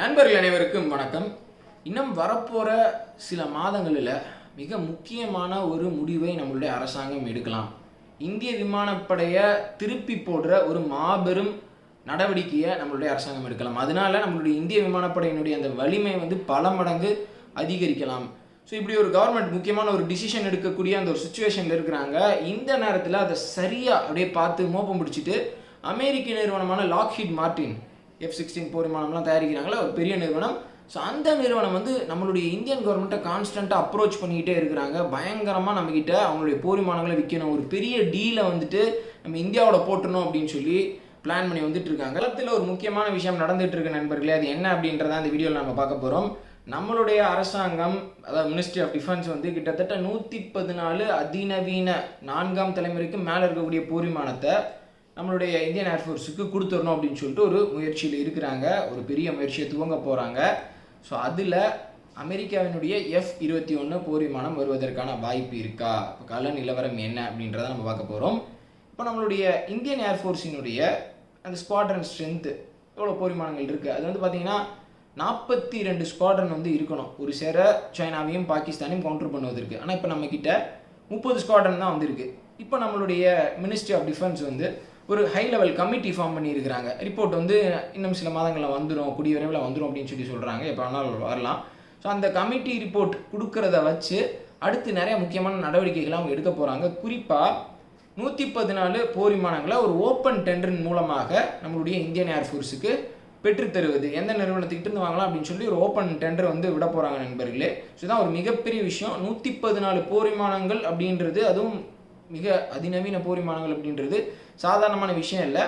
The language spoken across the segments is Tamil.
நண்பர்கள் அனைவருக்கும் வணக்கம். இன்னும் வரப்போகிற சில மாதங்களில் மிக முக்கியமான ஒரு முடிவை நம்மளுடைய அரசாங்கம் எடுக்கலாம். இந்திய விமானப்படையை திருப்பி போடுற ஒரு மாபெரும் நடவடிக்கையை நம்மளுடைய அரசாங்கம் எடுக்கலாம். அதனால நம்மளுடைய இந்திய விமானப்படையினுடைய அந்த வலிமை வந்து பல மடங்கு அதிகரிக்கலாம். ஸோ இப்படி ஒரு கவர்மெண்ட் முக்கியமான ஒரு டிசிஷன் எடுக்கக்கூடிய அந்த ஒரு சுச்சுவேஷனில் இருக்கிறாங்க. இந்த நேரத்தில் அதை சரியாக அப்படியே பார்த்து மோப்பம் பிடிச்சிட்டு அமெரிக்க நிறுவனமான லாக்ஹீட் மார்டின் எஃப் சிக்ஸ்டீன் போர் விமானம்லாம் தயாரிக்கிறாங்களா ஒரு பெரிய நிறுவனம். ஸோ அந்த நிறுவனம் வந்து நம்மளுடைய இந்தியன் கவர்மெண்ட்டை கான்ஸ்டண்ட்டாக அப்ரோச் பண்ணிக்கிட்டே இருக்கிறாங்க. பயங்கரமாக நம்மக்கிட்ட அவங்களுடைய போர் விமானங்களை விற்கணும் ஒரு பெரிய டீலை வந்துட்டு நம்ம இந்தியாவோட போட்டணும் அப்படின்னு சொல்லி பிளான் பண்ணி வந்துட்டு இருக்காங்க களத்தில் ஒரு முக்கியமான விஷயம் நடந்துட்டு இருக்கு நண்பர்களே அது என்ன அப்படின்றத அந்த வீடியோவில் நம்ம பார்க்க போகிறோம் நம்மளுடைய அரசாங்கம் அதாவது மினிஸ்ட்ரி ஆஃப் டிஃபென்ஸ் வந்து கிட்டத்தட்ட நூற்றி பதினாலு அதிநவீன நான்காம் தலைமுறைக்கு மேலே இருக்கக்கூடிய போர் விமானத்தை நம்மளுடைய இந்தியன் ஏர்ஃபோர்ஸுக்கு கொடுத்துடணும் அப்படின்னு சொல்லிட்டு ஒரு முயற்சியில் இருக்கிறாங்க. ஒரு பெரிய முயற்சியை துவங்க போகிறாங்க ஸோ அதில் அமெரிக்காவினுடைய எஃப் இருபத்தி ஒன்று போர் விமானம் வருவதற்கான வாய்ப்பு இருக்கா? இப்போ கல நிலவரம் என்ன அப்படின்றத நம்ம பார்க்க போகிறோம் இப்போ நம்மளுடைய இந்தியன் ஏர்ஃபோர்ஸினுடைய அந்த ஸ்குவாட்ரன் ஸ்ட்ரென்த்து எவ்வளோ போர் விமானங்கள் இருக்குது அது வந்து பார்த்தீங்கன்னா நாற்பத்தி ரெண்டு ஸ்குவாட்ரன் வந்து இருக்கணும். ஒரு சேர சைனாவையும் பாகிஸ்தானையும் கவுண்டர் பண்ணுவதற்கு. ஆனால் இப்போ நம்மக்கிட்ட முப்பது ஸ்குவாட்ரன் தான் வந்திருக்கு. இப்போ நம்மளுடைய மினிஸ்ட்ரி ஆஃப் டிஃபென்ஸ் வந்து ஒரு ஹை லெவல் கமிட்டி ஃபார்ம் பண்ணியிருக்கிறாங்க. ரிப்போர்ட் வந்து இன்னும் சில மாதங்களில் வந்துடும் கூடிய விரைவில் வந்துடும் அப்படின்னு சொல்லி சொல்கிறாங்க எப்போ வேணாலும் வரலாம். ஸோ அந்த கமிட்டி ரிப்போர்ட் கொடுக்கறத வச்சு அடுத்து நிறைய முக்கியமான நடவடிக்கைகளை அவங்க எடுக்க போகிறாங்க குறிப்பாக நூற்றி பதினாலு போர் விமானங்களை ஒரு ஓப்பன் டெண்டரின் மூலமாக நம்மளுடைய இந்தியன் ஏர்ஃபோர்ஸுக்கு பெற்றுத்தருவது எந்த நிறுவனத்துக்கிட்ட இருந்து வாங்கலாம் அப்படின்னு சொல்லி ஒரு ஓப்பன் டெண்டர் வந்து விட போகிறாங்க நண்பர்களே. ஸோ இதான் ஒரு மிகப்பெரிய விஷயம். நூற்றி பதினாலு போர் விமானங்கள் அப்படின்றது அதுவும் மிக அதிநவீன போர் விமானங்கள் அப்படின்றது சாதாரணமான விஷயம் இல்லை.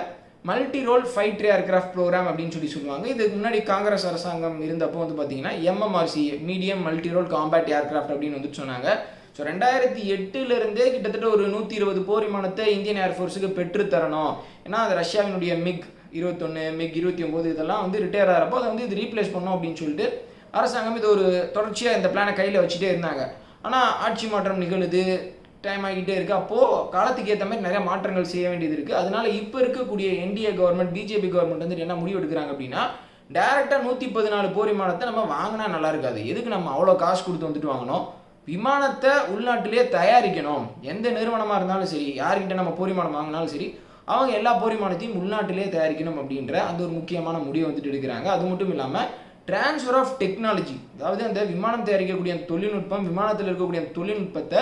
Multi role fighter aircraft programme அப்படின்னு சொல்லி சொல்லுவாங்க. இதுக்கு முன்னாடி காங்கிரஸ் அரசாங்கம் இருந்தப்போ வந்து பார்த்தீங்கன்னா MMRC medium multi role combat aircraft அப்படின்னு வந்து சொன்னாங்க. ஸோ ரெண்டாயிரத்தி எட்டுலேருந்தே கிட்டத்தட்ட ஒரு நூற்றி இருபது போர் விமானத்தை இந்தியன் ஏர்ஃபோர்ஸுக்கு பெற்று தரணும் ஏன்னா அது ரஷ்யாவினுடைய மிக் இருபத்தொன்று மிக் இருபத்தி ஒம்பது இதெல்லாம் வந்து ரிட்டையர் ஆகிறப்போ அதை வந்து இது ரீப்ளேஸ் பண்ணோம் அப்படின்னு சொல்லிட்டு அரசாங்கம் இது ஒரு தொடர்ச்சியாக இந்த பிளானை கையில் வச்சுட்டே இருந்தாங்க. ஆனால் ஆட்சி மாற்றம் நிகழுது. டைம் ஆகிட்டே இருக்குது அப்போது காலத்துக்கு ஏற்ற மாதிரி நிறைய மாற்றங்கள் செய்ய வேண்டியது இருக்குது அதனால இப்போ இருக்கக்கூடிய என்டிஏ கவர்மெண்ட் பிஜேபி கவர்மெண்ட் வந்து என்ன முடிவு எடுக்கிறாங்க அப்படின்னா டேரெக்டாக நூற்றி பதினாலு போர் விமானத்தை நம்ம வாங்கினா நல்லா இருக்காது. எதுக்கு நம்ம அவ்வளோ காசு கொடுத்து வந்துட்டு வாங்கணும்? விமானத்தை உள்நாட்டிலேயே தயாரிக்கணும். எந்த நிறுவனமாக இருந்தாலும் சரி யார்கிட்ட நம்ம போர் விமானம் வாங்கினாலும் சரி அவங்க எல்லா போர் விமானத்தையும் உள்நாட்டிலே தயாரிக்கணும் அப்படின்ற அந்த ஒரு முக்கியமான முடிவை வந்துட்டு எடுக்கிறாங்க. அது மட்டும் இல்லாமல் டிரான்ஸ்ஃபர் ஆஃப் டெக்னாலஜி அதாவது அந்த விமானம் தயாரிக்கக்கூடிய அந்த தொழில்நுட்பம் விமானத்தில் இருக்கக்கூடிய அந்த தொழில்நுட்பத்தை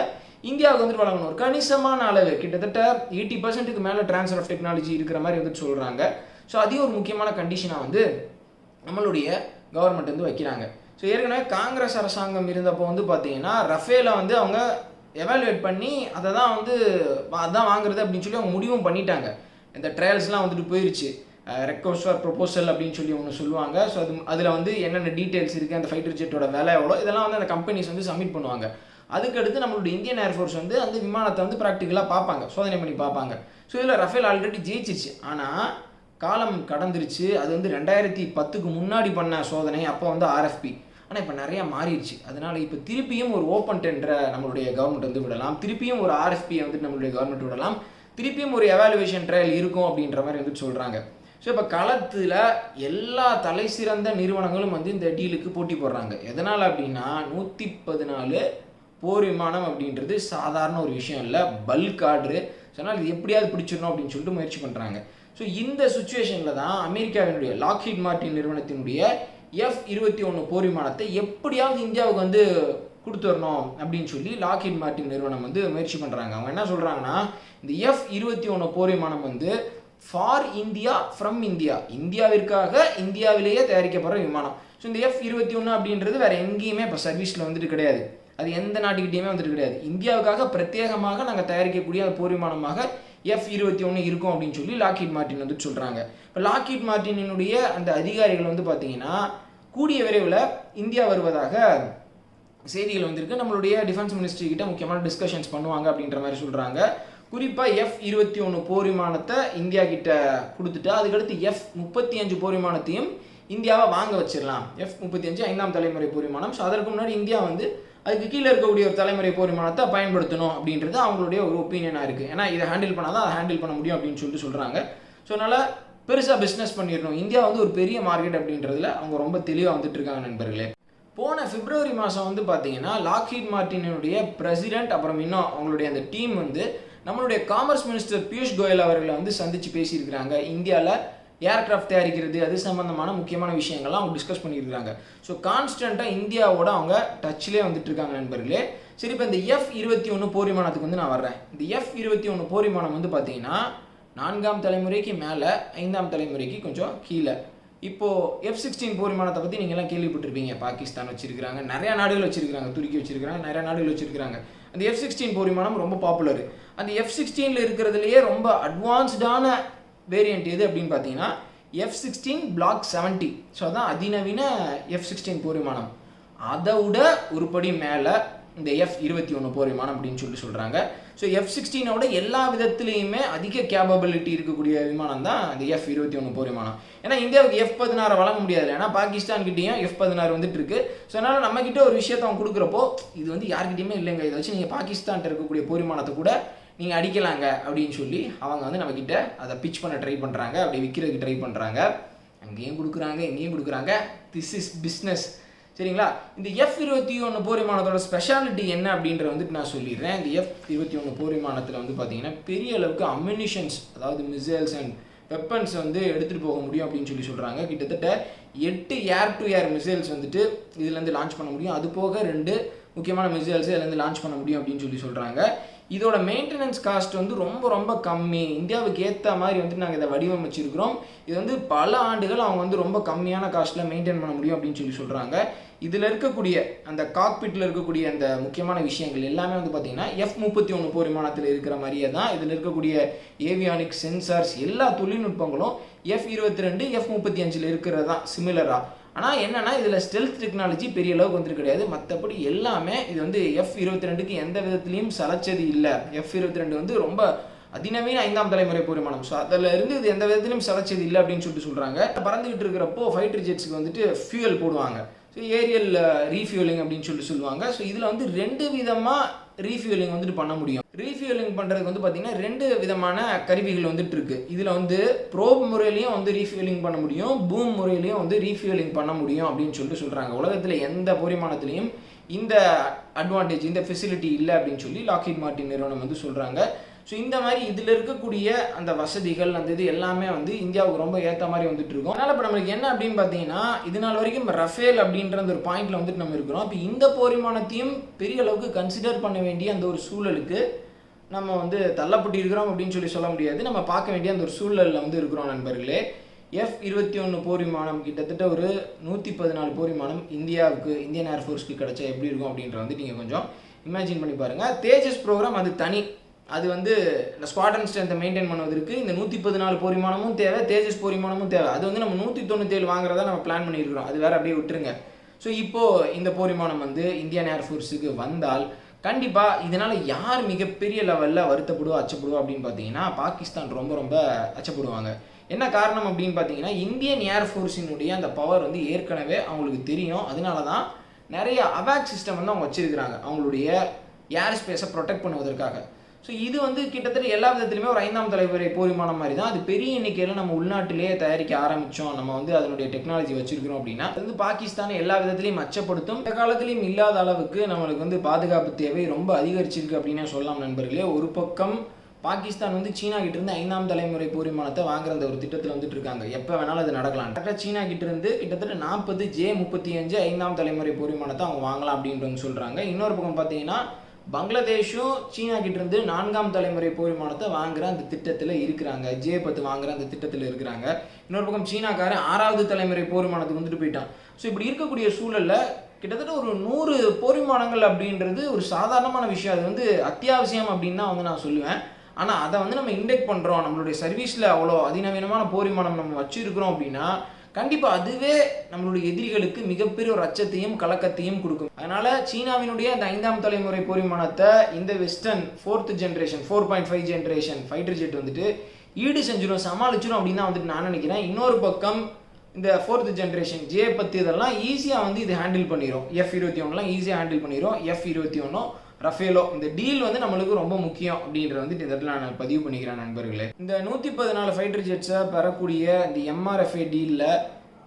இந்தியாவுக்கு வந்துட்டு வழங்கணும் ஒரு கணிசமான அளவு கிட்டத்தட்ட எயிட்டி பர்சன்ட்டுக்கு மேலே ட்ரான்ஸ்ஃபர் ஆஃப் டெக்னாலஜி இருக்கிற மாதிரி வந்துட்டு சொல்கிறாங்க ஸோ அதையும் ஒரு முக்கியமான கண்டிஷனாக வந்து நம்மளுடைய கவர்மெண்ட் வந்து வைக்கிறாங்க. ஸோ ஏற்கனவே காங்கிரஸ் அரசாங்கம் இருந்தப்போ வந்து பார்த்தீங்கன்னா ரஃபேலை வந்து அவங்க எவாலுவேட் பண்ணி அதை தான் வந்து அதான் வாங்குறது அப்படின்னு சொல்லி அவங்க முடிவும் பண்ணிட்டாங்க. இந்த ட்ரையல்ஸ்லாம் வந்துட்டு போயிருச்சு. ரெக்வஸ்ட் ஃபார் ப்ரொபோசல் அப்படின்னு சொல்லி ஒன்று சொல்லுவாங்க. ஸோ அது அதில் வந்து என்னென்ன டீட்டெயில்ஸ் இருக்குது அந்த ஃபைட்டர் ஜெட்டோட விலை எவ்வளோ இதெல்லாம் வந்து அந்த கம்பெனிஸ் வந்து சப்மிட் பண்ணுவாங்க. அதுக்கடுத்து நம்மளுடைய இந்தியன் ஏர்ஃபோர்ஸ் வந்து அந்த விமானத்தை வந்து ப்ராக்டிக்கலாக பார்ப்பாங்க சோதனை பண்ணி பார்ப்பாங்க. ஸோ இதில் ரஃபேல் ஆல்ரெடி ஜெயிச்சிச்சு ஆனால் காலம் கடந்துருச்சு. அது வந்து ரெண்டாயிரத்தி பத்துக்கு முன்னாடி பண்ண சோதனை அப்போ வந்து ஆர்எஃப்பி ஆனால் இப்போ நிறையா மாறிடுச்சு அதனால் இப்போ திருப்பியும் ஒரு ஓப்பன் டெண்டரை நம்மளுடைய கவர்மெண்ட் வந்து விடலாம். திருப்பியும் ஒரு ஆர்எஃபியை வந்து நம்மளுடைய கவர்மெண்ட் விடலாம். திருப்பியும் ஒரு எவாலுவேஷன் ட்ரையல் இருக்கும் அப்படின்ற மாதிரி வந்து சொல்கிறாங்க ஸோ இப்போ களத்தில் எல்லா தலை சிறந்த நிறுவனங்களும் வந்து இந்த டீலுக்கு போட்டி போடுறாங்க. எதனால் அப்படின்னா நூற்றி பதினாலு போர் விமானம் அப்படின்றது சாதாரண ஒரு விஷயம் இல்லை. பல்க் ஆர்டரு சொன்னால் இது எப்படியாவது பிடிச்சிடணும் அப்படின்னு சொல்லிட்டு முயற்சி பண்ணுறாங்க ஸோ இந்த சுச்சுவேஷனில் தான் அமெரிக்காவினுடைய லாக்ஹீட் மார்ட்டின் நிறுவனத்தினுடைய எஃப் இருபத்தி ஒன்று போர் விமானத்தை எப்படியாவது இந்தியாவுக்கு வந்து கொடுத்துடணும் அப்படின்னு சொல்லி லாக்ஹீட் மார்ட்டின் நிறுவனம் வந்து முயற்சி பண்ணுறாங்க அவங்க என்ன சொல்கிறாங்கன்னா இந்த எஃப் இருபத்தி ஒன்று போர் விமானம் வந்து ஃபார் இந்தியா ஃப்ரம் இந்தியா இந்தியாவிற்காக இந்தியாவிலேயே தயாரிக்கப்படுற விமானம். ஸோ இந்த எஃப் இருபத்தி ஒன்று அப்படின்றது வேறு எங்கேயுமே இப்போ சர்வீஸில் வந்துட்டு கிடையாது. அது எந்த நாட்டுக்கிட்டேயுமே வந்துட்டு கிடையாது. இந்தியாவுக்காக பிரத்யேகமாக நாங்கள் தயாரிக்கக்கூடிய அந்த போர் விமானமாக எஃப் இருபத்தி ஒன்று இருக்கும் அப்படின்னு சொல்லி லாக்கீட் மார்டின் வந்து சொல்கிறாங்க இப்போ லாக்கீட் மார்டினுடைய அந்த அதிகாரிகள் வந்து பார்த்தீங்கன்னா கூடிய விரைவில் இந்தியா வருவதாக செய்திகள் வந்திருக்கு. நம்மளுடைய டிஃபென்ஸ் மினிஸ்ட்ரி கிட்ட முக்கியமான டிஸ்கஷன்ஸ் பண்ணுவாங்க அப்படின்ற மாதிரி சொல்கிறாங்க குறிப்பாக எஃப் இருபத்தி ஒன்று போர் விமானத்தை இந்தியா கிட்ட கொடுத்துட்டு அதுக்கடுத்து எஃப் முப்பத்தி அஞ்சு போர் விமானத்தையும் இந்தியாவை வாங்க வச்சிடலாம். எஃப் முப்பத்தி அஞ்சு ஐந்தாம் தலைமுறை போர் விமானம். ஸோ அதற்கு முன்னாடி இந்தியா வந்து அதுக்கு கீழே இருக்கக்கூடிய ஒரு தலைமுறை போர் விமானத்தை பயன்படுத்தணும் அப்படின்றது அவங்களுடைய ஒரு ஒப்பீனியனாக இருக்குது ஏன்னா இதை ஹேண்டில் பண்ணால் தான் அதை ஹேண்டில் பண்ண முடியும் அப்படின்னு சொல்லிட்டு சொல்கிறாங்க ஸோ அதனால் பெருசாக பிஸ்னஸ் பண்ணிடணும். இந்தியா வந்து ஒரு பெரிய மார்க்கெட் அப்படின்றதுல அவங்க ரொம்ப தெளிவாக வந்துட்டு இருக்காங்க நண்பர்களே. போன பிப்ரவரி மாதம் வந்து பார்த்தீங்கன்னா லாக்ஹீட் மார்டினுடைய பிரசிடென்ட் அப்புறம் இன்னும் அவங்களுடைய அந்த டீம் வந்து நம்மளுடைய காமர்ஸ் மினிஸ்டர் பியூஷ் கோயல் அவர்களை வந்து சந்தித்து பேசியிருக்கிறாங்க. இந்தியாவில் ஏர்க்ராஃப்ட் தயாரிக்கிறது அது சம்மந்தமான முக்கியமான விஷயங்கள்லாம் அவங்க டிஸ்கஸ் பண்ணியிருக்காங்க ஸோ கான்ஸ்டண்ட்டாக இந்தியாவோட அவங்க டச்சிலே வந்துட்டு இருக்காங்க நண்பர்களே. சரி இப்போ இந்த எஃப் இருபத்தி ஒன்று போர் விமானத்துக்கு வந்து நான் வர்றேன். இந்த எஃப் இருபத்தி ஒன்று போர் விமானம் வந்து பார்த்தீங்கன்னா நான்காம் தலைமுறைக்கு மேலே ஐந்தாம் தலைமுறைக்கு கொஞ்சம் கீழே. இப்போது எஃப் சிக்ஸ்டீன் போர் விமானத்தை பற்றி நீங்கள்லாம் கேள்விப்பட்டிருப்பீங்க. பாகிஸ்தான் வச்சிருக்கிறாங்க நிறையா நாடுகள் வச்சிருக்கிறாங்க துருக்கி வச்சிருக்கிறாங்க நிறையா நாடுகள் வச்சிருக்கிறாங்க. அந்த எஃப் சிக்ஸ்டீன் போர் விமானம் ரொம்ப பாப்புலர் அந்த எஃப் சிக்ஸ்டீனில் இருக்கிறதுலையே ரொம்ப அட்வான்ஸ்டான வேரியண்ட் எது அப்படின்னு பார்த்தீங்கன்னா F sixteen block seventy so அதான் அதிநவீன எஃப் சிக்ஸ்டீன் போர் விமானம் அதை விட ஒரு படி மேலே இந்த எஃப் இருபத்தி ஒன்று போர் விமானம் அப்படின்னு சொல்லி சொல்கிறாங்க ஸோ எஃப் சிக்ஸ்டீனோட எல்லா விதத்துலேயுமே அதிக கேப்பபிலிட்டி இருக்கக்கூடிய விமானம் தான் இந்த எஃப் இருபத்தி ஒன்று போர் விமானம் ஏன்னா இந்தியாவுக்கு எஃப் பதினாறு வழங்க முடியாது ஏன்னா பாகிஸ்தான் கிட்டேயும் எஃப் பதினாறு வந்துட்டு இருக்கு. ஸோ அதனால் நம்மக்கிட்ட ஒரு விஷயத்தை அவங்க கொடுக்குறப்போ இது வந்து யார்கிட்டையுமே இல்லைங்க. இதை வச்சு நீங்கள் பாகிஸ்தான்கிட்ட இருக்கக்கூடிய போர் விமானத்தை கூட நீங்கள் அடிக்கலாங்க அப்படின்னு சொல்லி அவங்க வந்து நம்மக்கிட்ட அதை பிச் பண்ண ட்ரை பண்ணுறாங்க அப்படி விற்கிறதுக்கு ட்ரை பண்ணுறாங்க அங்கேயும் கொடுக்குறாங்க இங்கேயும் கொடுக்குறாங்க. திஸ் இஸ் பிஸ்னஸ் சரிங்களா? இந்த எஃப் இருபத்தி ஒன்று போர் விமானத்தோட ஸ்பெஷாலிட்டி என்ன அப்படின்ற வந்துட்டு நான் சொல்லிடுறேன். இந்த எஃப் இருபத்தி ஒன்று போர் விமானத்தில் வந்து பார்த்தீங்கன்னா பெரிய அளவுக்கு அம்யூனிஷன்ஸ் அதாவது மிசைல்ஸ் அண்ட் வெப்பன்ஸ் வந்து எடுத்துகிட்டு போக முடியும் அப்படின்னு சொல்லி சொல்கிறாங்க கிட்டத்தட்ட எட்டு ஏர் டு ஏர் மிசைல்ஸ் வந்துட்டு இதுலேருந்து லான்ச் பண்ண முடியும். அது போக ரெண்டு முக்கியமான மிசைல்ஸ் இதுலேருந்து லான்ச் பண்ண முடியும் அப்படின்னு சொல்லி சொல்கிறாங்க இதோட மெயின்டெனன்ஸ் காஸ்ட் வந்து ரொம்ப ரொம்ப கம்மி. இந்தியாவுக்கு ஏற்ற மாதிரி வந்துட்டு நாங்கள் இதை வடிவமைச்சிருக்கிறோம். இது வந்து பல ஆண்டுகள் அவங்க வந்து ரொம்ப கம்மியான காஸ்ட்டில் மெயின்டைன் பண்ண முடியும் அப்படின்னு சொல்லி சொல்கிறாங்க இதில் இருக்கக்கூடிய அந்த காக்பிட்டில் இருக்கக்கூடிய அந்த முக்கியமான விஷயங்கள் எல்லாமே வந்து பார்த்தீங்கன்னா எஃப் முப்பத்தி ஒன்று போர் விமானத்தில் இருக்கிற மாதிரியே தான். இதில் இருக்கக்கூடிய ஏவியானிக் சென்சார்ஸ் எல்லா தொழில்நுட்பங்களும் எஃப் இருபத்தி ரெண்டு எஃப் முப்பத்தி அஞ்சில் இருக்கிறதான் சிமிலராக ஆனால் என்னென்னா இதில் ஸ்டெல்த் டெக்னாலஜி பெரிய அளவுக்கு வந்துட்டு கிடையாது. மற்றபடி எல்லாமே இது வந்து எஃப் இருபத்தி ரெண்டுக்கு எந்த விதத்துலையும் சலைச்சது இல்லை. எஃப் இருபத்தி ரெண்டு வந்து ரொம்ப அதிநவீன ஐந்தாம் தலைமுறை போர் ஸோ அதில் இருந்து இது எந்த விதத்திலும் சலைச்சது இல்லை அப்படின்னு சொல்லிட்டு சொல்கிறாங்க பறந்துகிட்டு இருக்கிறப்போ ஃபைட்டர் ஜெட்ஸுக்கு வந்துட்டு ஃபியூயல் போடுவாங்க. ஸோ ஏரியல் ரீஃபியூலிங் அப்படின்னு சொல்லிட்டு சொல்லுவாங்க. ஸோ இதில் வந்து ரெண்டு விதமாக ரீஃபியூலிங் வந்துட்டு பண்ண முடியும். ரீஃபியூலிங் பண்ணுறதுக்கு வந்து பார்த்தீங்கன்னா ரெண்டு விதமான கருவிகள் வந்துட்டு இருக்கு. இதில் வந்து ப்ரோப் முறையிலையும் வந்து ரீஃபியூலிங் பண்ண முடியும். பூம் முறையிலையும் வந்து ரீஃபியூலிங் பண்ண முடியும் அப்படின்னு சொல்லிட்டு சொல்கிறாங்க உலகத்தில் எந்த பரிமாணத்துலையும் இந்த அட்வான்டேஜ் இந்த ஃபெசிலிட்டி இல்லை அப்படின்னு சொல்லி லாக்ஹீட் மார்ட்டின் நிறுவனம் வந்து சொல்கிறாங்க ஸோ இந்த மாதிரி இதில் இருக்கக்கூடிய அந்த வசதிகள் அந்த இது எல்லாமே வந்து இந்தியாவுக்கு ரொம்ப ஏற்ற மாதிரி வந்துட்டு இருக்கும். அதனால் இப்போ நம்மளுக்கு என்ன அப்படின்னு பார்த்தீங்கன்னா இது நாள் வரைக்கும் ரஃபேல் அப்படின்ற அந்த ஒரு பாயிண்ட்ல வந்துட்டு நம்ம இருக்கிறோம். இப்போ இந்த போரிமானத்தையும் பெரிய அளவுக்கு கன்சிடர் பண்ண வேண்டிய அந்த ஒரு சூழலுக்கு நம்ம வந்து தள்ளப்பட்டிருக்கிறோம் அப்படின்னு சொல்லி சொல்ல முடியாது. நம்ம பார்க்க வேண்டிய அந்த ஒரு சூழலில் வந்து இருக்கிறோம் நண்பர்களே. எஃப் இருபத்தி ஒன்று போர் விமானம் கிட்டத்தட்ட ஒரு நூற்றி பதினாலு போர் விமானம் இந்தியாவுக்கு இந்தியன் ஏர்ஃபோர்ஸ்க்கு கிடைச்சா எப்படி இருக்கும் அப்படின்ற வந்து நீங்கள் கொஞ்சம் இமேஜின் பண்ணி பாருங்கள் தேஜஸ் ப்ரோக்ராம் அது தனி. அது வந்து இந்த ஸ்குவாட்ரன் ஸ்ட்ரென்த்தை மெயின்டைன் பண்ணுவதற்கு இந்த நூற்றி பதினாலு போரிமானமும் தேவை தேஜஸ் போரிமானமும் தேவை. அது வந்து நம்ம நூற்றி தொண்ணூற்றேழு வாங்குறதா நம்ம பிளான் பண்ணியிருக்கிறோம் அது வேறு அப்படியே விட்டுருங்க. ஸோ இப்போது இந்த போரிமானம் வந்து இந்தியன் ஏர்ஃபோர்ஸுக்கு வந்தால் கண்டிப்பாக இதனால் யார் மிகப்பெரிய லெவலில் வருத்தப்படுவா அச்சப்படுவா அப்படின்னு பார்த்தீங்கன்னா பாகிஸ்தான் ரொம்ப ரொம்ப அச்சப்படுவாங்க. என்ன காரணம் அப்படின்னு பார்த்தீங்கன்னா இந்தியன் ஏர்ஃபோர்ஸினுடைய அந்த பவர் வந்து ஏற்கனவே அவங்களுக்கு தெரியும். அதனால தான் நிறைய அவேக் சிஸ்டம் வந்து அவங்க வச்சிருக்கிறாங்க. அவங்களுடைய ஏர் ஸ்பேஸை ப்ரொடெக்ட் பண்ணுவதற்காக. ஸோ இது வந்து கிட்டத்தட்ட எல்லா விதத்துலையுமே ஒரு ஐந்தாம் தலைமுறை போரிமான மாதிரி தான் அது பெரிய எண்ணிக்கையில் நம்ம உள்நாட்டிலேயே தயாரிக்க ஆரம்பித்தோம் நம்ம வந்து அதனுடைய டெக்னாலஜி வச்சிருக்கிறோம் அப்படின்னா. அது வந்து பாகிஸ்தானை எல்லா விதத்துலையும் அச்சப்படுத்தும் இந்த காலத்துலையும் இல்லாத அளவுக்கு நம்மளுக்கு வந்து பாதுகாப்பு தேவை ரொம்ப அதிகரிச்சிருக்கு அப்படின்னு சொல்லலாம் நண்பர்களே. ஒரு பக்கம் பாகிஸ்தான் வந்து சீனா கிட்ட இருந்து ஐந்தாம் தலைமுறை போரிமானத்தை வாங்குற அந்த ஒரு திட்டத்தில் வந்துட்டு இருக்காங்க. எப்போ வேணாலும் அது நடக்கலாம். கரெக்டாக சீனா கிட்ட இருந்து கிட்டத்தட்ட நாற்பது ஜே முப்பத்தி அஞ்சு ஐந்தாம் தலைமுறை போரிமானத்தை அவங்க வாங்கலாம் அப்படின்றவங்க சொல்கிறாங்க இன்னொரு பக்கம் பார்த்தீங்கன்னா பங்களாதேஷும் சீனா கிட்ட இருந்து நான்காம் தலைமுறை போர் விமானத்தை வாங்குற அந்த திட்டத்தில் இருக்கிறாங்க. ஜே பத்து வாங்குற அந்த திட்டத்தில் இருக்கிறாங்க. இன்னொரு பக்கம் சீனாக்காரன் ஆறாவது தலைமுறை போர் விமானத்துக்கு வந்துட்டு போயிட்டான். ஸோ இப்படி இருக்கக்கூடிய சூழல்ல கிட்டத்தட்ட ஒரு நூறு போர் விமானங்கள் அப்படின்றது ஒரு சாதாரணமான விஷயம். அது வந்து அத்தியாவசியம் அப்படின்னு தான் வந்து நான் சொல்லுவேன். ஆனால் அதை வந்து நம்ம இண்டெக்ட் பண்ணுறோம் நம்மளுடைய சர்வீஸில் அவ்வளோ அதிநவீனமான போர் விமானம் நம்ம வச்சுருக்கிறோம் அப்படின்னா கண்டிப்பாக அதுவே நம்மளுடைய எதிரிகளுக்கு மிகப்பெரிய ஒரு அச்சத்தையும் கலக்கத்தையும் கொடுக்கும். அதனால சீனாவினுடைய அந்த ஐந்தாம் தலைமுறை போர்விமானத்தை இந்த western fourth generation four point five generation fighter jet வந்துட்டு ஈடு செஞ்சிடும் சமாளிச்சிடும் அப்படின்னு தான் வந்துட்டு நான் நினைக்கிறேன். இன்னொரு பக்கம் இந்த ஃபோர்த் ஜென்ரேஷன் ஜே பத்து இதெல்லாம் ஈஸியாக வந்து இது ஹேண்டில் பண்ணிடும் எஃப் இருபத்தி ஒன்றுலாம் ஈஸியாக ஹேண்டில் பண்ணிடும் எஃப் இருபத்தி ஒன்றும் ரஃபேலோ இந்த டீல் வந்து நம்மளுக்கு ரொம்ப முக்கியம் அப்படின்றத வந்து இந்த இடத்துல நான் பதிவு பண்ணிக்கிறேன் நண்பர்களே. இந்த நூற்றி பதினாலு ஃபைட்டர் ஜெட்ஸை பெறக்கூடிய இந்த எம்ஆர்எஃப்ஏ டீலில்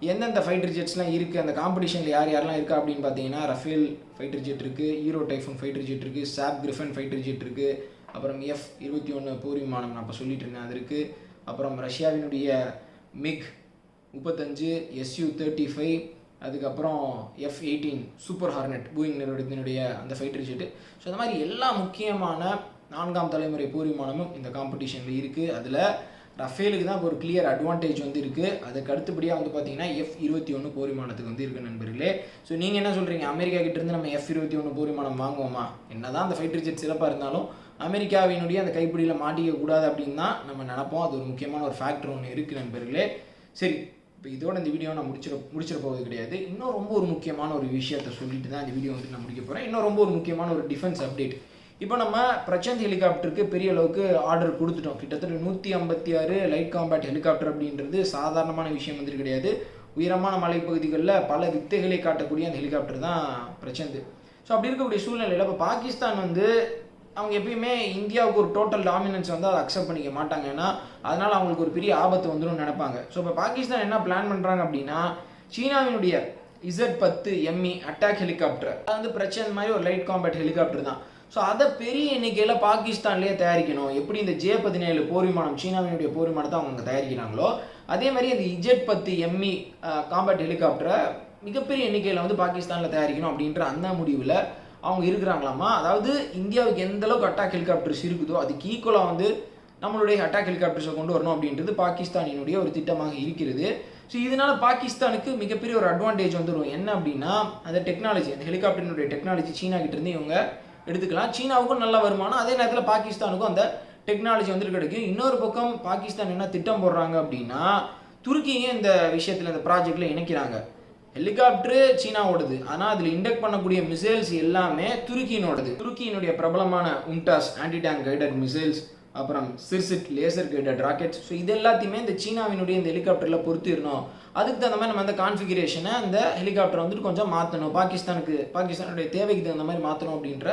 எந்தெந்த ஃபைட்டர் ஜெட்ஸ்லாம் இருக்குது அந்த காம்படிஷனில் யார் யாரெல்லாம் இருக்கா அப்படின்னு பார்த்தீங்கன்னா ரஃபேல் ஃபைட்டர் ஜெட் இருக்குது ஹீரோ டைஃபூன் ஃபைட்டர் ஜெட் இருக்குது சாப் கிரிஃபன் ஃபைட்டர் ஜெட் இருக்குது அப்புறம் எஃப் இருபத்தி ஒன்று போர் விமானம் நான் இப்போ சொல்லிட்டு இருந்தேன் அது இருக்குது அப்புறம் ரஷ்யாவினுடைய மிக் முப்பத்தஞ்சு எஸ்யூ தேர்ட்டி ஃபைவ் அதுக்கப்புறம் F eighteen super Hornet Boeing நிறுவனத்தினுடைய அந்த ஃபைட்டர் ஜெட்டு ஸோ இந்த மாதிரி எல்லா முக்கியமான நான்காம் தலைமுறை போர் விமானமும் இந்த காம்படிஷனில் இருக்குது அதில் ரஃபேலுக்கு தான் இப்போ ஒரு கிளியர் அட்வான்டேஜ் வந்து இருக்குது அதுக்கு அடுத்தபடியாக வந்து பார்த்தீங்கன்னா எஃப் இருபத்தி ஒன்று போர் விமானத்துக்கு வந்து இருக்குது நண்பர்களே. ஸோ நீங்கள் என்ன சொல்கிறீங்க அமெரிக்கா கிட்டேருந்து நம்ம எஃப் இருபத்தி ஒன்று போர் விமானம் வாங்குவோமா? என்னதான் அந்த ஃபைட்டர் ஜெட் சிறப்பாக இருந்தாலும் அமெரிக்காவினுடைய அந்த கைப்பிடியில் மாட்டிக்க கூடாது அப்படின்னு தான் நம்ம நினப்போம். அது ஒரு முக்கியமான ஒரு ஃபேக்டர் ஒன்று இருக்குது நண்பர்களே. சரி இப்போ இதோட இந்த வீடியோ நான் முடிச்சிட முடிச்சிட போவது கிடையாது. இன்னும் ரொம்ப ஒரு முக்கியமான ஒரு விஷயத்தை சொல்லிட்டு தான் இந்த வீடியோ வந்து நான் முடிக்க போகிறேன் இன்னும் ரொம்ப ஒரு முக்கியமான ஒரு டிஃபென்ஸ் அப்டேட் இப்போ நம்ம பிரச்சந்த் ஹெலிகாப்டருக்கு பெரிய அளவுக்கு ஆர்டர் கொடுத்துட்டோம். கிட்டத்தட்ட நூற்றி ஐம்பத்தி ஆறு லைட் காம்பேட் ஹெலிகாப்டர் அப்படின்றது சாதாரணமான விஷயம் வந்து கிடையாது. உயரமான மலைப்பகுதிகளில் பல வித்தைகளை காட்டக்கூடிய அந்த ஹெலிகாப்டர் தான் பிரச்சந்த். ஸோ அப்படி இருக்கக்கூடிய சூழ்நிலையில் இப்போ பாகிஸ்தான் வந்து அவங்க எப்பயுமே இந்தியாவுக்கு ஒரு டோட்டல் டாமினன்ஸ் வந்து அதை அக்செப்ட் பண்ணிக்க மாட்டாங்க. ஏன்னா அதனால் அவங்களுக்கு ஒரு பெரிய ஆபத்து வந்துடும் நினைப்பாங்க. ஸோ இப்போ பாகிஸ்தான் என்ன பிளான் பண்ணுறாங்க அப்படின்னா சீனாவினுடைய இசட் பத்து எம்இ அட்டாக் ஹெலிகாப்டர் அது வந்து பிரச்சனை மாதிரி ஒரு லைட் காம்பேட் ஹெலிகாப்டர் தான். ஸோ அதை பெரிய எண்ணிக்கையில் பாகிஸ்தான்லேயே தயாரிக்கணும். எப்படி இந்த ஜே பதினேழு போர் விமானம் சீனாவினுடைய போர் விமானத்தை அவங்க தயாரிக்கிறாங்களோ அதே மாதிரி இந்த இஜெட் பத்து எம்இ காம்பேட் ஹெலிகாப்டரை மிகப்பெரிய எண்ணிக்கையில் வந்து பாகிஸ்தானில் தயாரிக்கணும் அப்படின்ற அந்த முடிவில் அவங்க இருக்கிறாங்களாமா அதாவது இந்தியாவுக்கு எந்த அளவுக்கு அட்டாக் ஹெலிகாப்டர்ஸ் இருக்குதோ அதுக்கு ஈக்குவலாக வந்து நம்மளுடைய அட்டாக் ஹெலிகாப்டர்ஸை கொண்டு வரணும் அப்படின்றது பாகிஸ்தானினுடைய ஒரு திட்டமாக இருக்கிறது. ஸோ இதனால பாகிஸ்தானுக்கு மிகப்பெரிய ஒரு அட்வான்டேஜ் வந்துடும் என்ன அப்படின்னா அந்த டெக்னாலஜி அந்த ஹெலிகாப்டரினுடைய டெக்னாலஜி சீனா கிட்டேருந்து இவங்க எடுத்துக்கலாம். சீனாவுக்கும் நல்ல வருமானம். அதே நேரத்தில் பாகிஸ்தானுக்கும் அந்த டெக்னாலஜி வந்துட்டு கிடைக்கும். இன்னொரு பக்கம் பாகிஸ்தான் என்ன திட்டம் போடுறாங்க அப்படின்னா துருக்கியும் இந்த விஷயத்தில் இந்த ப்ராஜெக்டில் இணைக்கிறாங்க. ஹெலிகாப்டரு சீனாவோடது. ஆனால் அதில் இண்டக்ட் பண்ணக்கூடிய மிசைல்ஸ் எல்லாமே துருக்கியினோடது. துருக்கியினுடைய பிரபலமான UMTAS anti tank guided missiles அப்புறம் Cirit laser guided rockets so இது எல்லாத்தையுமே இந்த சீனாவினுடைய இந்த ஹெலிகாப்டரில் பொறுத்திடணும் அதுக்கு தகுந்த மாதிரி நம்ம அந்த கான்ஃபிகரேஷனை அந்த ஹெலிகாப்டர் வந்துட்டு கொஞ்சம் மாற்றணும் பாகிஸ்தானுக்கு பாகிஸ்தானுடைய தேவைக்கு தகுந்த மாதிரி மாற்றணும் அப்படின்ற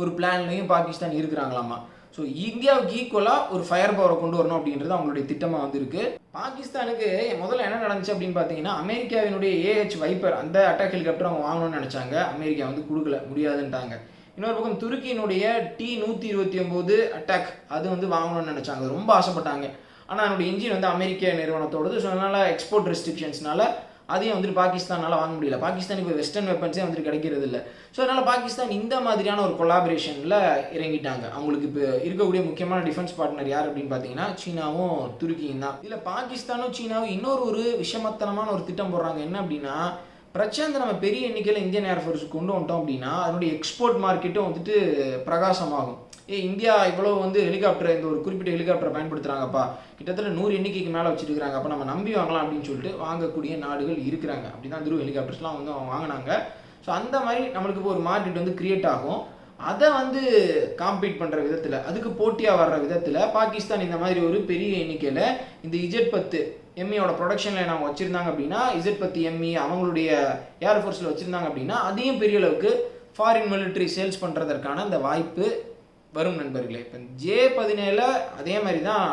ஒரு பிளான்லையும் பாகிஸ்தான் இருக்கிறாங்களாமா. ஸோ இந்தியாவுக்கு ஈக்குவலாக ஒரு ஃபயர் பவரை கொண்டு வரணும் அப்படின்றது அவங்களுடைய திட்டமாக வந்திருக்கு. பாகிஸ்தானுக்கு முதல்ல என்ன நடந்துச்சு அப்படின்னு பார்த்தீங்கன்னா அமெரிக்காவினுடைய ஏஹெச் வைப்பர் அந்த அட்டாக் ஹெலிகாப்டர் அவங்க வாங்கணும்னு நினச்சாங்க. அமெரிக்கா வந்து கொடுக்கல முடியாதுன்ட்டாங்க. இன்னொரு பக்கம் துருக்கியினுடைய டி நூற்றி இருபத்தி ஒம்பது அட்டாக் அது வந்து வாங்கணும்னு நினச்சாங்க. ரொம்ப ஆசைப்பட்டாங்க. ஆனால் அதனுடைய இன்ஜின் வந்து அமெரிக்க நிறுவனத்தோடது. ஸோ அதனால் எக்ஸ்போர்ட் ரெஸ்ட்ரிக்ஷன்ஸ்னால அதையும் வந்துட்டு பாகிஸ்தானால் வாங்க முடியல. பாகிஸ்தான் இப்போ வெஸ்டர்ன் வெப்பன்ஸே வந்துட்டு கிடைக்கிறது இல்லை ஸோ அதனால் பாகிஸ்தான் இந்த மாதிரியான ஒரு கொலாபரேஷனில் இறங்கிட்டாங்க. அவங்களுக்கு இப்போ இருக்கக்கூடிய முக்கியமான டிஃபென்ஸ் பார்ட்னர் யார் அப்படின்னு பார்த்தீங்கன்னா சீனாவும் துருக்கியும் தான். இதில் பாகிஸ்தானும் சீனாவும் இன்னொரு ஒரு விஷமத்தனமான ஒரு திட்டம் போடுறாங்க. என்ன அப்படின்னா பிரச்சனை நம்ம பெரிய எண்ணிக்கையில் இந்தியன் ஏர்ஃபோர்ஸ் கொண்டு வந்துட்டோம் அப்படின்னா அதனுடைய எக்ஸ்போர்ட் மார்க்கெட்டும் வந்துட்டு பிரகாசமாகும். ஏ இந்தியா இவ்வளோ வந்து ஹெலிகாப்டர் இந்த ஒரு குறிப்பிட்ட ஹெலிகாப்டரை பயன்படுத்துகிறாங்கப்பா கிட்டத்தட்ட நூறு எண்ணிக்கைக்கு மேலே வச்சுருக்காங்க அப்போ நம்ம நம்பி வாங்கலாம் அப்படின்னு சொல்லிட்டு வாங்கக்கூடிய நாடுகள் இருக்கிறாங்க. அப்படி தான் துருவ ஹெலிகாப்டர்ஸ்லாம் வந்து அவங்க வாங்கினாங்க. ஸோ அந்த மாதிரி நம்மளுக்கு இப்போ ஒரு மார்க்கெட் வந்து கிரியேட் ஆகும். அதை வந்து காம்பீட் பண்ணுற விதத்தில் அதுக்கு போட்டியாக வர்ற விதத்தில் பாகிஸ்தான் இந்த மாதிரி ஒரு பெரிய எண்ணிக்கையில் இந்த இஜெட் பத்து எம்இயோட ப்ரொடக்ஷன் லைன் அவங்க வச்சுருந்தாங்க அப்படின்னா இசட் பத்து எம்இ அவங்களுடைய ஏர்ஃபோர்ஸில் வச்சுருந்தாங்க அப்படின்னா அதையும் பெரிய அளவுக்கு ஃபாரின் மிலிட்ரி சேல்ஸ் பண்ணுறதற்கான அந்த வாய்ப்பு வரும் நண்பர்களே. இப்போ ஜே பதினேழில் அதே மாதிரி தான்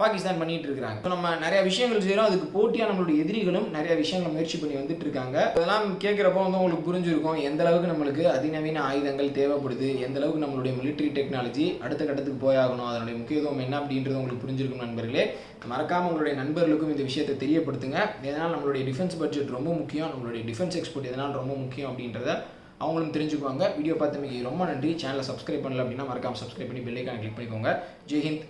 பாகிஸ்தான் பண்ணிட்டு இருக்கிறாங்க. இப்போ நம்ம நிறைய விஷயங்கள் செய்கிறோம் அதுக்கு போட்டியாக நம்மளுடைய எதிரிகளும் நிறைய விஷயங்களை முயற்சி பண்ணி வந்துட்டு இருக்காங்க. இதெல்லாம் கேட்குறப்போ வந்து உங்களுக்கு புரிஞ்சிருக்கும். எந்த அளவுக்கு நம்மளுக்கு அதிநவீன ஆயுதங்கள் தேவைப்படுது? எந்த அளவுக்கு நம்மளுடைய மிலிட்ரி டெக்னாலஜி அடுத்த கட்டத்துக்கு போயாகணும்? அதனுடைய முக்கியத்துவம் என்ன அப்படின்றது உங்களுக்கு புரிஞ்சிருக்கும் நண்பர்களே. மறக்காமல் உங்களுடைய நண்பர்களுக்கும் இந்த விஷயத்தை தெரியப்படுத்துங்க. இதனால் நம்மளுடைய டிஃபென்ஸ் பட்ஜெட் ரொம்ப முக்கியம்? நம்மளுடைய டிஃபென்ஸ் எக்ஸ்போர்ட் எதனால் ரொம்ப முக்கியம் அப்படின்றத அவங்களும் தெரிஞ்சுக்குவாங்க. வீடியோ பார்த்தமைக்கு ரொம்ப நன்றி. சேனலை சப்ஸ்கிரைப் பண்ணல அப்படின்னா மறக்காம சப்ஸ்கிரைப் பண்ணி பெல்லைக்கான கிளிக் பண்ணிக்கோங்க. ஜெய்ஹிந்த்